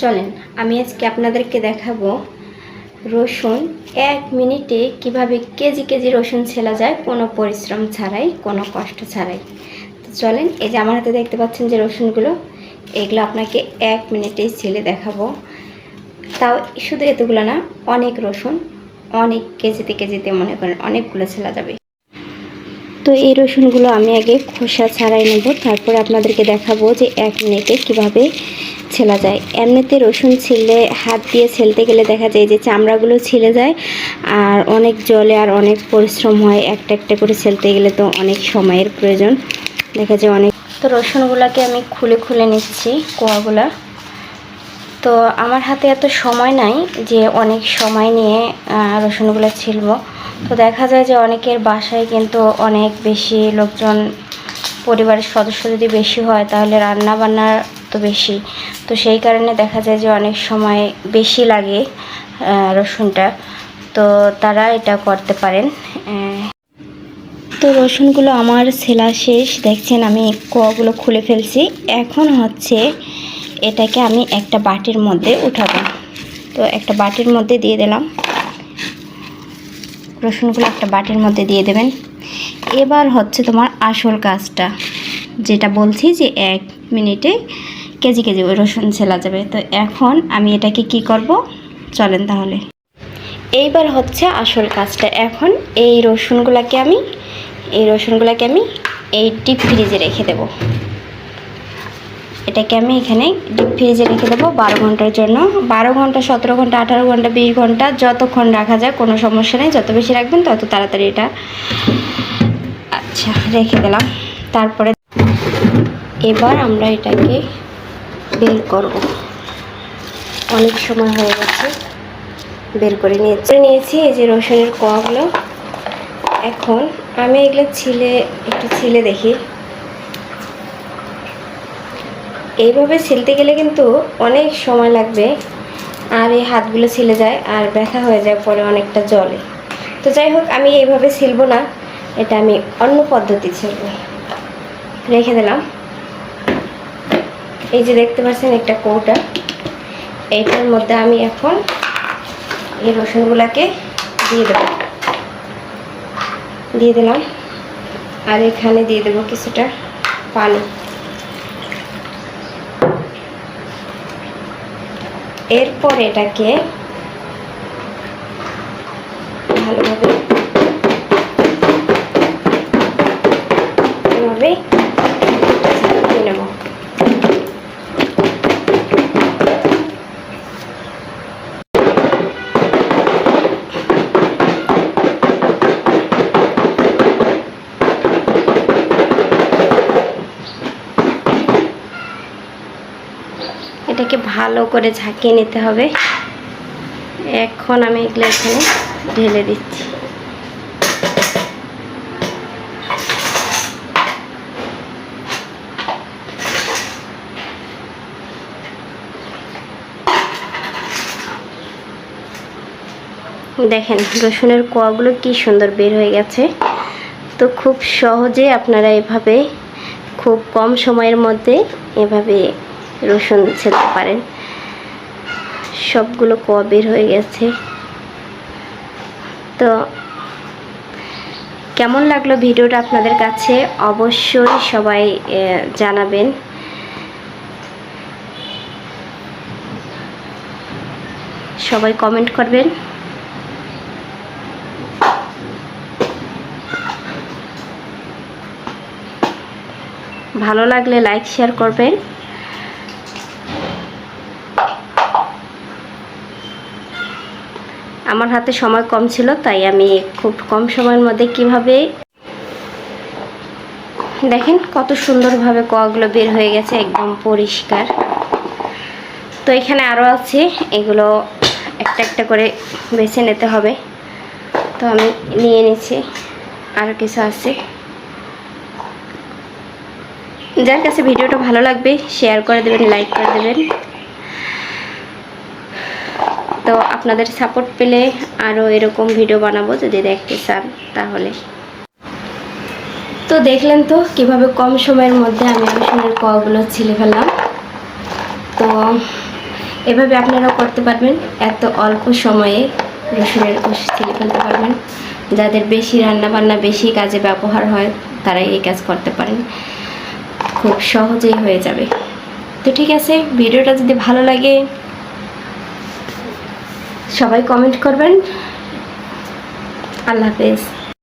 চলেন, আমি আজকে আপনাদেরকে দেখাবো রসুন। এক মিনিটে কীভাবে কেজি কেজি রসুন ছেলা যায়, কোনো পরিশ্রম ছাড়াই, কোনো কষ্ট ছাড়াই। তো চলেন, এই যে আমার হাতে দেখতে পাচ্ছেন যে রসুনগুলো, এগুলো আপনাকে এক মিনিটেই ছেলে দেখাবো। তাও শুধু এতগুলো না, অনেক রসুন, অনেক কেজিতে কেজিতে মনে করেন অনেকগুলো ছেলা যাবে। তো এই রসুনগুলো আমি আগে খোসা ছাড়াই নেব, তারপরে আপনাদেরকে দেখাবো যে এক মিনিটে কীভাবে ছেলা যায়। এমনিতে রসুন ছিলে, হাত দিয়ে ছেলতে গেলে দেখা যায় যে চামড়াগুলো ছিলে যায় আর অনেক জলে আর অনেক পরিশ্রম হয় একটা একটা করে ছেলতে গেলে তো অনেক সময়ের প্রয়োজন। দেখা যায় অনেক তো রসুনগুলোকে আমি খুলে খুলে নিচ্ছি, কোয়াগুলা। তো আমার হাতে এত সময় নাই যে অনেক সময় নিয়ে রসুনগুলো ছিলব। তো দেখা যায় যে অনেকের বাসায় কিন্তু অনেক বেশি লোকজন, পরিবারের সদস্য যদি বেশি হয় তাহলে রান্না বান্না তো বেশি। তো সেই কারণে দেখা যায় যে অনেক সময় বেশি লাগে রসুনটা। তো তারা এটা করতে পারেন। তো রসুনগুলো আমার সেলা শেষ। দেখছেন আমি কোয়াগুলো খুলে ফেলছি। এখন হচ্ছে এটাকে আমি একটা বাটির মধ্যে উঠাবো। তো একটা বাটির মধ্যে দিয়ে দিলাম। রসুনগুলো একটা বাটির মধ্যে দিয়ে দেবেন। এবার হচ্ছে তোমার আসল কাজটা। যেটা বলছি যে এক মিনিটে কেজি কেজি রসুন ছেলা যাবে। তো এখন আমি এটাকে কি করব? চলেন তাহলে। এইবার হচ্ছে আসল কাজটা। এখন এই রসুনগুলোকে আমি, এই রসুনগুলোকে আমি এই ডিপ ফ্রিজে রেখে দেব। এটাকে আমি এখানে ডিপ ফ্রিজে রেখে দেবো বারো ঘণ্টার জন্য। বারো ঘণ্টা, সতেরো ঘণ্টা, আঠারো ঘণ্টা, বিশ ঘণ্টা, যতক্ষণ রাখা যায়, কোনো সমস্যা নেই। যত বেশি রাখবেন, তত তাড়াতাড়ি এটা আচ্ছা রেখে দিলাম। তারপরে এবার আমরা এটাকে বের করব। অনেক সময় হয়ে গেছে। বের করে নিয়েছি। নিয়েছি, এই যে রসুনের কোয়াগুলো। এখন আমি এগুলো ছিলে, একটু ছিলে দেখি। এইভাবে ছিলতে গেলে কিন্তু অনেক সময় লাগবে। আর এই হাতগুলো ছিলে যায় আর ব্যথা হয়ে যায়, পরে অনেকটা জলে। তো যাই হোক, আমি এইভাবে ছিলবো না। এটা আমি অন্য পদ্ধতি ছিলব। রেখে দিলাম। এই যে দেখতে পাচ্ছেন একটা কৌটা। এইটার মধ্যে আমি এখন এই রসুনগুলাকে দিয়ে দেবো। দিয়ে দিলাম। আর এখানে দিয়ে দেবো কিছুটা পানি। এরপর এটাকে ভালোভাবে এটাকে ভালো করে ঝাঁকিয়ে নিতে হবে। এখন আমি এগুলো এখানে ঢেলে দিচ্ছি। দেখেন, রসুনের কোয়াগুলো কি সুন্দর বের হয়ে গেছে। তো খুব সহজে আপনারা এভাবে, খুব কম সময়ের মধ্যে এভাবে রসুন ছেড়তে পারেন। সবগুলো কোয়া বের হয়ে গেছে। তো কেমন লাগল ভিডিওটা আপনাদের কাছে? অবশ্যই সবাই জানাবেন। সবাই কমেন্ট করবেন। ভালো লাগলে লাইক শেয়ার করবেন। আমার হাতে সময় কম ছিল, তাই আমি খুব কম সময়ের মধ্যে কীভাবে দেখেন কত সুন্দরভাবে কোয়াগুলো বের হয়ে গেছে, একদম পরিষ্কার। তো এখানে আরও আছে, এগুলো একটা একটা করে বেছে নিতে হবে। তো আমি নিয়ে নিচ্ছি আরও কিছু আছে। যার কাছে ভিডিওটা ভালো লাগবে, শেয়ার করে দেবেন, লাইক করে দেবেন। তো আপনাদের সাপোর্ট পেলে আরও এরকম ভিডিও বানাবো যদি দেখতে চান তাহলে। তো দেখলেন তো কীভাবে কম সময়ের মধ্যে আমি রসুনের কোয়াগুলো ছিলে ফেললাম। তো এভাবে আপনারাও করতে পারবেন, এত অল্প সময়ে রসুনের কোষ ছিলে ফেলতে পারবেন। যাদের বেশি রান্না বান্না বেশি কাজে ব্যবহার হয় তারা এই কাজ করতে পারেন। খুব সহজেই হয়ে যাবে। তো ঠিক আছে, ভিডিওটা যদি ভালো লাগে সবাই কমেন্ট করবেন। আল্লাহ হাফেজ।